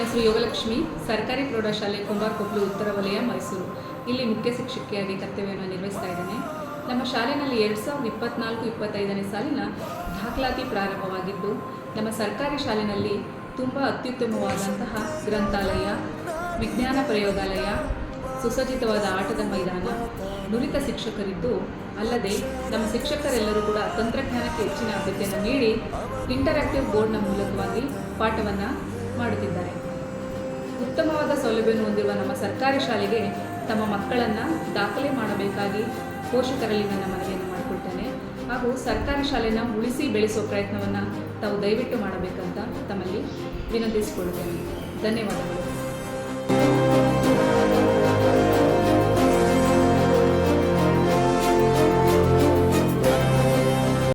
ನನ್ನ ಹೆಸರು ಯೋಗಲಕ್ಷ್ಮಿ. ಸರ್ಕಾರಿ ಪ್ರೌಢಶಾಲೆ ಕುಂಬಾರಕೊಪ್ಲು ಉತ್ತರ ವಲಯ, ಮೈಸೂರು. ಇಲ್ಲಿ ಮುಖ್ಯ ಶಿಕ್ಷಕಿಯಾಗಿ ಕರ್ತವ್ಯವನ್ನು ನಿರ್ವಹಿಸ್ತಾ ಇದ್ದೇನೆ. ನಮ್ಮ ಶಾಲೆಯಲ್ಲಿ ಎರಡು ಸಾವಿರದ ಇಪ್ಪತ್ನಾಲ್ಕು ಇಪ್ಪತ್ತೈದನೇ ಸಾಲಿನ ದಾಖಲಾತಿ ಪ್ರಾರಂಭವಾಗಿದ್ದು, ನಮ್ಮ ಸರ್ಕಾರಿ ಶಾಲೆಯಲ್ಲಿ ತುಂಬ ಅತ್ಯುತ್ತಮವಾದಂತಹ ಗ್ರಂಥಾಲಯ, ವಿಜ್ಞಾನ ಪ್ರಯೋಗಾಲಯ, ಸುಸಜ್ಜಿತವಾದ ಆಟದ ಮೈದಾನ, ನುರಿತ ಶಿಕ್ಷಕರಿದ್ದು, ಅಲ್ಲದೆ ನಮ್ಮ ಶಿಕ್ಷಕರೆಲ್ಲರೂ ಕೂಡ ತಂತ್ರಜ್ಞಾನಕ್ಕೆ ಹೆಚ್ಚಿನ ಆದ್ಯತೆಯನ್ನು ನೀಡಿ ಇಂಟರಾಕ್ಟಿವ್ ಬೋರ್ಡ್ನ ಮೂಲಕವಾಗಿ ಪಾಠವನ್ನು ಮಾಡುತ್ತಿದ್ದಾರೆ. ಉತ್ತಮವಾದ ಸೌಲಭ್ಯವನ್ನು ಹೊಂದಿರುವ ನಮ್ಮ ಸರ್ಕಾರಿ ಶಾಲೆಗೆ ತಮ್ಮ ಮಕ್ಕಳನ್ನು ದಾಖಲೆ ಮಾಡಬೇಕಾಗಿ ಪೋಷಕರಲ್ಲಿ ನನ್ನ ಮನವಿಯನ್ನು ಮಾಡಿಕೊಳ್ತೇನೆ. ಹಾಗೂ ಸರ್ಕಾರಿ ಶಾಲೆನ ಉಳಿಸಿ ಬೆಳೆಸೋ ಪ್ರಯತ್ನವನ್ನು ತಾವು ದಯವಿಟ್ಟು ಮಾಡಬೇಕಂತ ತಮ್ಮಲ್ಲಿ ವಿನಂತಿಸಿಕೊಳ್ಳುತ್ತೇನೆ. ಧನ್ಯವಾದಗಳು.